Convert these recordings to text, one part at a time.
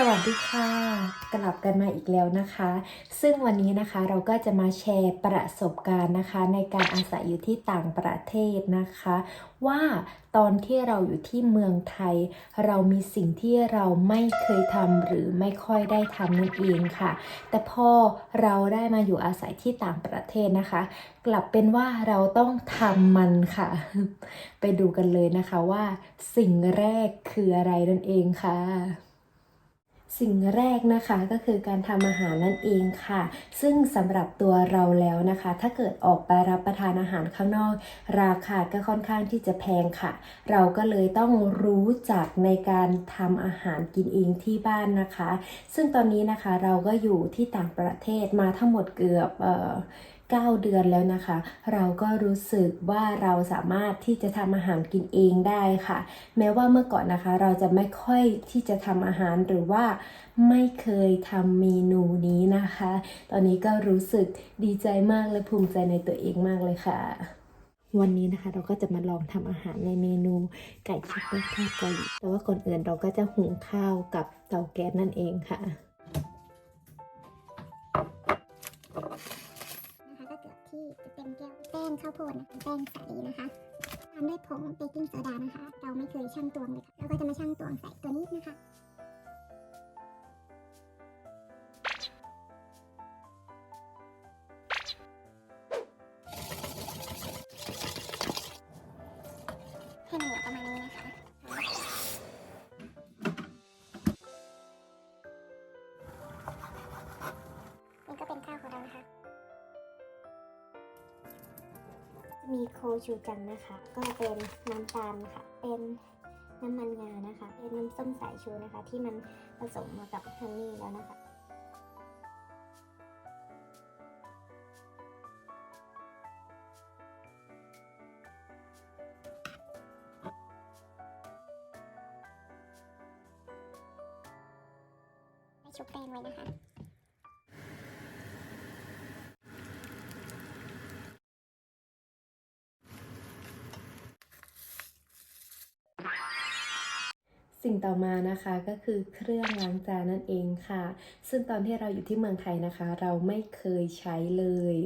สวัสดีค่ะ กลับกันมาอีกแล้วนะคะ ซึ่งวันนี้นะคะเราก็จะมาแชร์ประสบการณ์นะคะ ในการอาศัยอยู่ที่ต่างประเทศนะคะ ว่าตอนที่เราอยู่ที่เมืองไทย เรามีสิ่งที่เราไม่เคยทำหรือไม่ค่อยได้ทำนั่นเองค่ะ แต่พอเราได้มาอยู่อาศัยที่ต่างประเทศนะคะ กลับเป็นว่าเราต้องทำมันค่ะ ไปดูกันเลยนะคะว่าสิ่งแรกคืออะไรนั่นเองค่ะ สิ่งแรกนะคะก็คือการทำอาหารนั่นเองค่ะ ซึ่งสำหรับตัวเราแล้วนะคะ ถ้าเกิดออกไปรับประทานอาหารข้างนอก ราคาก็ค่อนข้างที่จะแพงค่ะ เราก็เลยต้องรู้จักในการทำอาหารกินเองที่บ้านนะคะ ซึ่งตอนนี้นะคะเราก็อยู่ที่ต่างประเทศมาทั้งหมดเกือบเอ่อ 9 เดือนแล้วนะคะ เราก็รู้สึกว่าเราสามารถที่จะทำอาหารกินเองได้ค่ะ แม้ว่าเมื่อก่อนนะคะ เราจะไม่ค่อยที่จะทำอาหารหรือว่าไม่เคยทำเมนูนี้นะคะ ตอนนี้ก็รู้สึกดีใจมากและภูมิใจในตัวเองมากเลยค่ะวันนี้นะคะเราก็จะมาลองทำอาหารในเมนูไก่ชิคเก้นทอดเกาหลีแต่ว่าก่อนอื่นเราก็จะหุงข้าวกับเตาแก๊สนั่นเองค่ะ จะเป็นแก้วแป้งข้าวโพดนะแป้งสาลีนะคะตามด้วยผงเบกกิ้งโซดานะคะ เราไม่เคยชั่งตวงเลยค่ะเราก็จะมาชั่งตวงใส่ตัวนี้นะคะ มีโคชูจังนะคะ ก็เป็นน้ำตาลค่ะ เป็นน้ำมันงานะคะ เป็นน้ำส้มสายชูนะคะ ที่มันผสมมากับฮันนี่แล้วนะคะชุบแป้งไว้นะคะ สิ่งต่อมานะคะก็คือเครื่องล้างจานนั่นเองค่ะ ซึ่งตอนที่เราอยู่ที่เมืองไทยนะคะ เราไม่เคยใช้เลย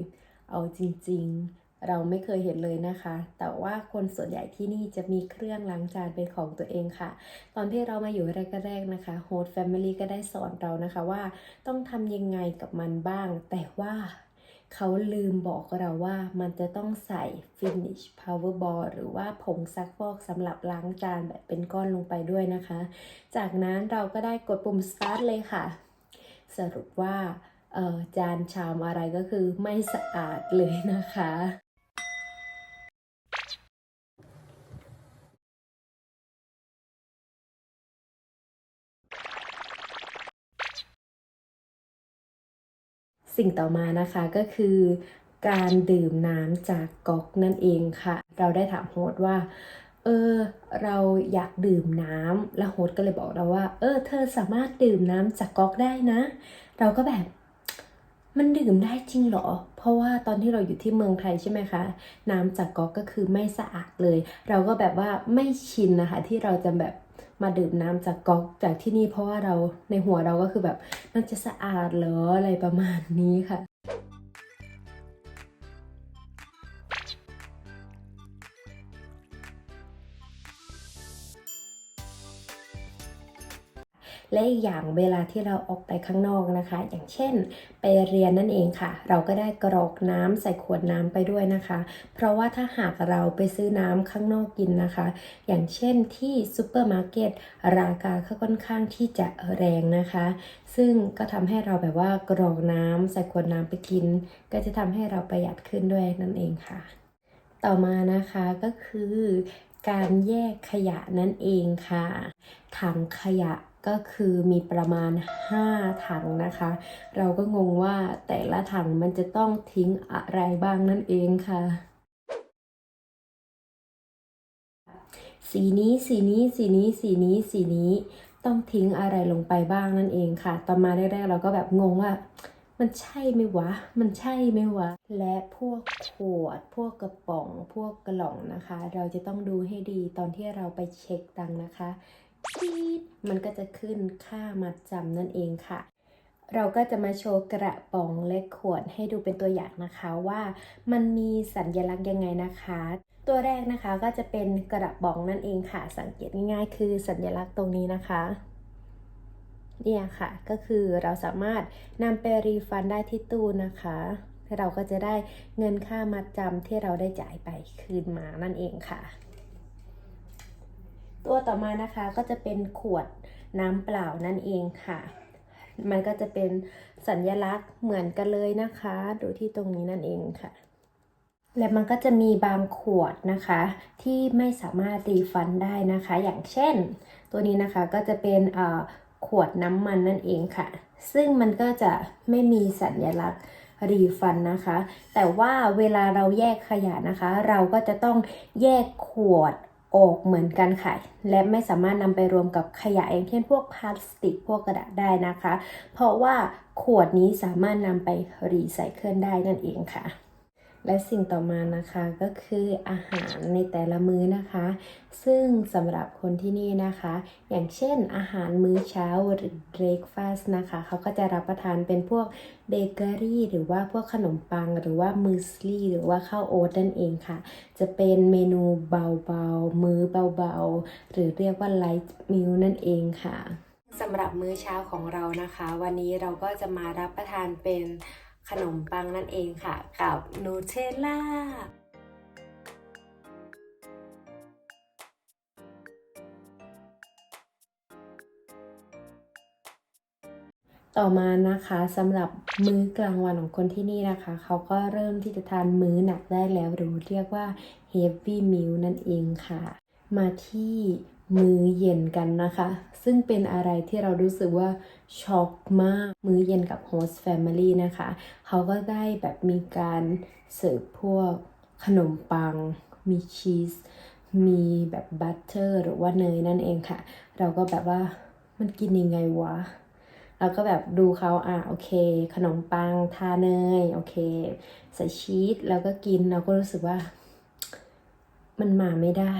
เอาจริงๆ เราไม่เคยเห็นเลยนะคะ แต่ว่าคนส่วนใหญ่ที่นี่จะมีเครื่องล้างจานเป็นของตัวเองค่ะ ตอนที่เรามาอยู่แรกๆนะคะโฮสต์แฟมิลี่ก็ได้สอนเรานะคะว่าต้องทำยังไงกับมันบ้าง แต่ว่า เขาลืมบอกเราว่ามันจะต้องใส่ finish power ball หรือว่าผงซักฟอกสำหรับล้างจานแบบเป็นก้อนลงไปด้วยนะคะ จากนั้นเราก็ได้กดปุ่ม start เลยค่ะ สรุปว่าเอ่อจานชามอะไรก็คือไม่สะอาดเลยนะคะ สิ่งต่อมานะคะก็คือการดื่มน้ำจากก๊อกนั่นเองค่ะ เราได้ถามโฮสว่า เออ เราอยากดื่มน้ำแล้วโฮสก็เลยบอกเราว่า เออ เธอสามารถดื่มน้ำจากก๊อกได้นะ เราก็แบบมันดื่มได้จริงเหรอ เพราะว่าตอนที่เราอยู่ที่เมืองไทยใช่ไหมคะ น้ำจากก๊อกก็คือไม่สะอาดเลย เราก็แบบว่าไม่ชินนะคะ ที่เราจะแบบ มาดื่มน้ำจากก๊อกจากที่นี่เพราะว่าเราในหัวเราก็คือแบบมันจะสะอาดเหรออะไรประมาณนี้ค่ะ และอีกอย่างเวลาที่เราออกไปข้างนอกนะคะ อย่างเช่น ไปเรียนนั่นเองค่ะ เราก็ได้กรอกน้ำใส่ขวดน้ำไปด้วยนะคะ เพราะว่าถ้าหากเราไปซื้อน้ำข้างนอกกินนะคะ อย่างเช่นที่ซูเปอร์มาร์เก็ตราคาก็ค่อนข้างที่จะแรงนะคะ ซึ่งก็ทำให้เราแบบว่ากรอกน้ำใส่ขวดน้ำไปกิน ก็จะทำให้เราประหยัดขึ้นด้วยนั่นเองค่ะ ต่อมานะคะก็คือการแยกขยะนั่นเองค่ะ ถังขยะ ก็คือมีประมาณ 5 ถังนะคะ เราก็งงว่าแต่ละถังมันจะต้องทิ้งอะไรบ้างนั่นเองค่ะ สีนี้สีนี้สีนี้สีนี้สีนี้ต้องทิ้งอะไรลงไปบ้างนั่นเองค่ะ ตอนมาแรกๆเราก็แบบงงว่า มันใช่ไหมวะ มันใช่ไหมวะ และพวกขวด พวกกระป๋อง พวกกระหล่องนะคะ เราจะต้องดูให้ดีตอนที่เราไปเช็คตังค์นะคะ ปีดมันก็จะขึ้นค่ามัดจำนั่นเองค่ะ เราก็จะมาโชว์กระป๋องและขวดให้ดูเป็นตัวอย่างนะคะว่ามันมีสัญลักษณ์ยังไงนะคะ ตัวแรกนะคะก็จะเป็นกระป๋องนั่นเองค่ะ สังเกตง่ายๆ คือสัญลักษณ์ตรงนี้นะคะเนี่ยค่ะ ก็คือเราสามารถนำไปรีฟันได้ที่ตู้นะคะเราก็จะได้เงินค่ามัดจำที่เราได้จ่ายไปคืนมานั่นเองค่ะ ตัวต่อมานะคะก็จะเป็นขวดน้ำเปล่านั่นเองค่ะ มันก็จะเป็นสัญลักษณ์เหมือนกันเลยนะคะ ดูที่ตรงนี้นั่นเองค่ะ และมันก็จะมีบางขวดนะคะ ที่ไม่สามารถรีฟันได้นะคะ อย่างเช่น ตัวนี้นะคะก็จะเป็นขวดน้ำมันนั่นเองค่ะ ซึ่งมันก็จะไม่มีสัญลักษณ์รีฟันนะคะ แต่ว่าเวลาเราแยกขยะนะคะ เราก็จะต้องแยกขวด ออกเหมือนกันค่ะ และไม่สามารถนำไปรวมกับขยะอย่างเช่นพวกพลาสติกพวกกระดาษได้นะคะ เพราะว่าขวดนี้สามารถนำไปรีไซเคิลได้นั่นเองค่ะ และสิ่งต่อมานะคะก็คืออาหารในแต่ละมื้อนะคะ ซึ่งสำหรับคนที่นี่นะคะ อย่างเช่นอาหารมื้อเช้าหรือ breakfast นะคะ เขาก็จะรับประทานเป็นพวกเบเกอรี่หรือว่าพวกขนมปัง หรือว่ามูสลีหรือว่าข้าวโอ๊ตนั่นเองค่ะ จะเป็นเมนูเบาๆ มื้อเบาๆ หรือเรียกว่า light meal นั่นเองค่ะสำหรับมื้อเช้าของเรานะคะ วันนี้เราก็จะมารับประทานเป็น ขนมปังนั่นเองค่ะ กับนูเทลล่าต่อมานะคะสำหรับมื้อกลางวันของคนที่นี่นะคะ เขาก็เริ่มที่จะทานมื้อหนักได้แล้วหรือเรียกว่า heavy meal นั่นเองค่ะ มาที่ มื้อเย็นกันนะคะ ซึ่งเป็นอะไรที่เรารู้สึกว่าช็อกมาก มื้อเย็นกับ host family นะคะ เขาก็ได้แบบมีการเสิร์ฟพวกขนมปัง มีชีส มีแบบบัตเตอร์หรือว่าเนยนั่นเองค่ะ เราก็แบบว่ามันกินยังไงวะเราก็แบบดูเขาอะโอเค ขนมปังทาเนยโอเค ใส่ชีสแล้วก็กินเราก็รู้สึกว่า มันมาไม่ได้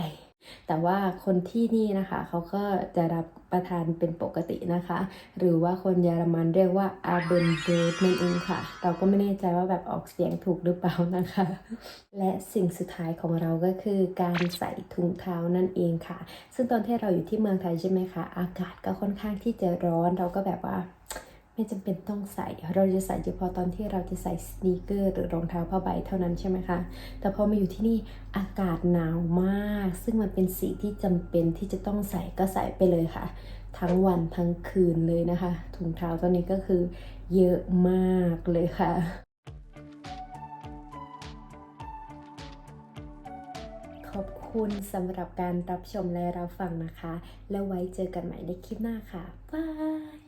แต่ว่าคนที่นี่นะคะเขาก็จะรับประทานเป็นปกตินะคะ หรือว่าคนเยอรมันเรียกว่าอาเบนเบดนั่นเองค่ะ เราก็ไม่แน่ใจว่าแบบออกเสียงถูกหรือเปล่านะคะ และสิ่งสุดท้ายของเราก็คือการใส่ถุงเท้านั่นเองค่ะ ซึ่งตอนที่เราอยู่ที่เมืองไทยใช่ไหมคะ อากาศก็ค่อนข้างที่จะร้อนเราก็แบบว่า ไม่จำเป็นต้องใส่ เราจะใส่เฉพาะตอนที่เราจะใส่สนีเกอร์หรือรองเท้าผ้าใบเท่านั้นใช่ไหมคะ แต่พอมาอยู่ที่นี่อากาศหนาวมาก ซึ่งมันเป็นสิ่งที่จำเป็นที่จะต้องใส่ก็ใส่ไปเลยค่ะ ทั้งวันทั้งคืนเลยนะคะ ถุงเท้าตัวนี้ก็คือเยอะมากเลยค่ะขอบคุณสำหรับการรับชมและรับฟังนะคะ แล้วไว้เจอกันใหม่ในคลิปหน้าค่ะ บาย